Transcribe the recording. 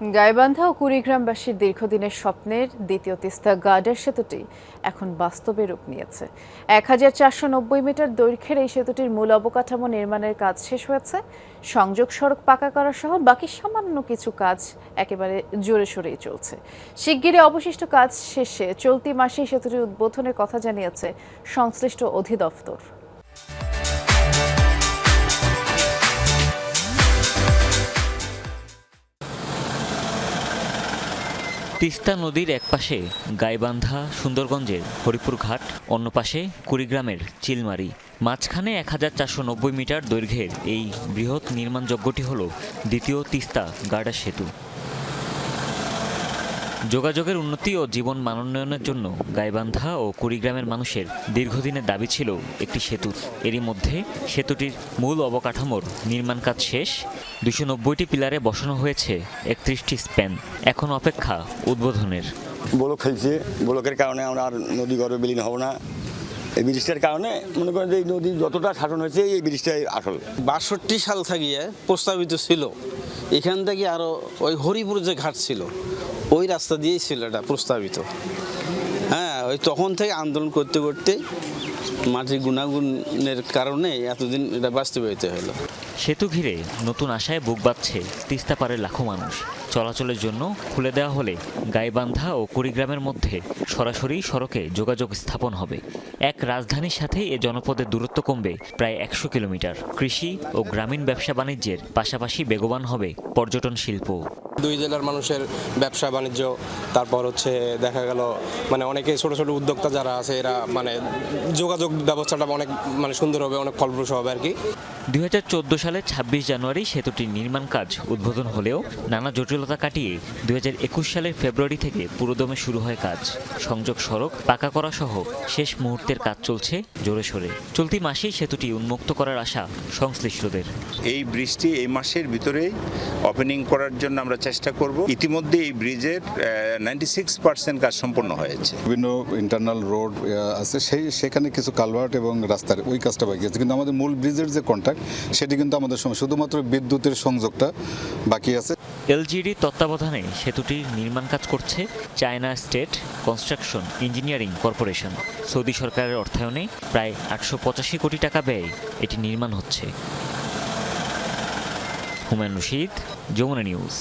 গাইবান্ধা ও কুড়িগ্রামবাসীর দীর্ঘদিনের স্বপ্নের দ্বিতীয় তিস্তা গার্ডার সেতুটি এখন বাস্তবে রূপ নিয়েছে। এক হাজার চারশো নব্বই মিটার দৈর্ঘ্যের এই সেতুটির মূল অবকাঠামো নির্মাণের কাজ শেষ হয়েছে। সংযোগ সড়ক পাকা করা সহ বাকি সামান্য কিছু কাজ একেবারে জোরে সোরেই চলছে। শিগগিরই অবশিষ্ট কাজ শেষে চলতি মাসেই সেতুটির উদ্বোধনের কথা জানিয়েছে সংশ্লিষ্ট অধিদপ্তর। তিস্তা নদীর এক পাশে গাইবান্ধা, সুন্দরগঞ্জের হরিপুর ঘাট, অন্য পাশে কুড়িগ্রামের চিলমারি। মাঝখানে এক হাজার চারশো নব্বই মিটার দৈর্ঘ্যের এই বৃহৎ নির্মাণযোগ্যটি হল দ্বিতীয় তিস্তা গার্ডার সেতু। যোগাযোগের উন্নতি ও জীবন মানোন্নয়নের জন্য গাইবান্ধা ও কুড়িগ্রামের মানুষের দীর্ঘদিনের দাবি ছিল একটি সেতু। এরই মধ্যে সেতুটির মূল অবকাঠামোর নির্মাণ কাজ শেষ। দুশো নব্বইটি পিলারে বসানো হয়েছে একত্রিশটি স্প্যান। এখন অপেক্ষা উদ্বোধনের। ব্লক খেলছে ব্লকের কারণে আমরা আর নদী গর্বে বিলীন হব না। এই ব্রিজটার কারণে মনে করেন যে এই নদী যতটা শাসন হয়েছে এই ব্রিজটাই আসল। বাষট্টি সাল থাকিয়ে প্রস্তাবিত ছিল। এখান থেকে আরও ওই হরিপুর যে ঘাট ছিল ওই রাস্তা দিয়েই ছিল এটা প্রস্তাবিত। হ্যাঁ ওই তখন থেকে আন্দোলন করতে করতে মাটির গুণাগুণের কারণে এতদিন এটা বাস্তবায়িত হলো। সেতু ঘিরে নতুন আশায় বুক বাঁধছে তিস্তা পাড়ের লাখো মানুষ। চলাচলের জন্য খুলে দেওয়া হলে গাইবান্ধা ও কুড়িগ্রামের মধ্যে সরাসরি সড়কে যোগাযোগ স্থাপন হবে। এক রাজধানীর সাথে এ জনপদের দূরত্ব কমবে প্রায় একশো কিলোমিটার। কৃষি ও গ্রামীণ ব্যবসা বাণিজ্যের পাশাপাশি বেগবান হবে পর্যটন শিল্প। দুই জেলার মানুষের ব্যবসা বাণিজ্য তারপর হচ্ছে দেখা গেল মানে অনেকে ছোট ছোট উদ্যোক্তা যারা আছে এরা মানে যোগাযোগ ব্যবস্থাটা অনেক মানে সুন্দর হবে অনেক ফলপ্রসূ হবে আর কি। দু হাজার চোদ্দ সালে ছাব্বিশ জানুয়ারি সেতুটির নির্মাণ কাজ উদ্বোধন হলেও নানা জটিলতা কাটিয়ে দুই সালের ফেব্রুয়ারি থেকে পুরোদমে শুরু হয় কাজ। সংযোগ সড়ক পাকা করা সহ শেষ মুহূর্তের কাজ চলছে জোরে সোরে। চলতি মাসেই সেতুটি উন্মুক্ত করার আশা সংশ্লিষ্টদের। এই বৃষ্টি এই মাসের ভিতরেই ওপেনিং করার জন্য আমরা চেষ্টা করব। ইতিমধ্যে এই ব্রিজের নাইনটি সিক্স পার্সেন্ট কাজ সম্পন্ন হয়েছে। বিভিন্ন ইন্টারনাল রোড আছে। সেই সেখানে কিছু কালভার্ট এবং রাস্তার ওই কাজটা বাকি আছে। কিন্তু আমাদের মূল ব্রিজের যে কন্ট্রাক্ট সেটি কিন্তু আমাদের সময় শুধুমাত্র বিদ্যুতের সংযোগটা বাকি আছে। এলজিডি তত্ত্বাবধানে সেতুটির নির্মাণ কাজ করছে China state construction engineering corporation. Saudi সরকারের অর্থায়নে প্রায় আটশো পঁচাশি কোটি টাকা ব্যয়ে এটি নির্মাণ হচ্ছে। হুমায়ুন রশিদ যমুনা নিউজ।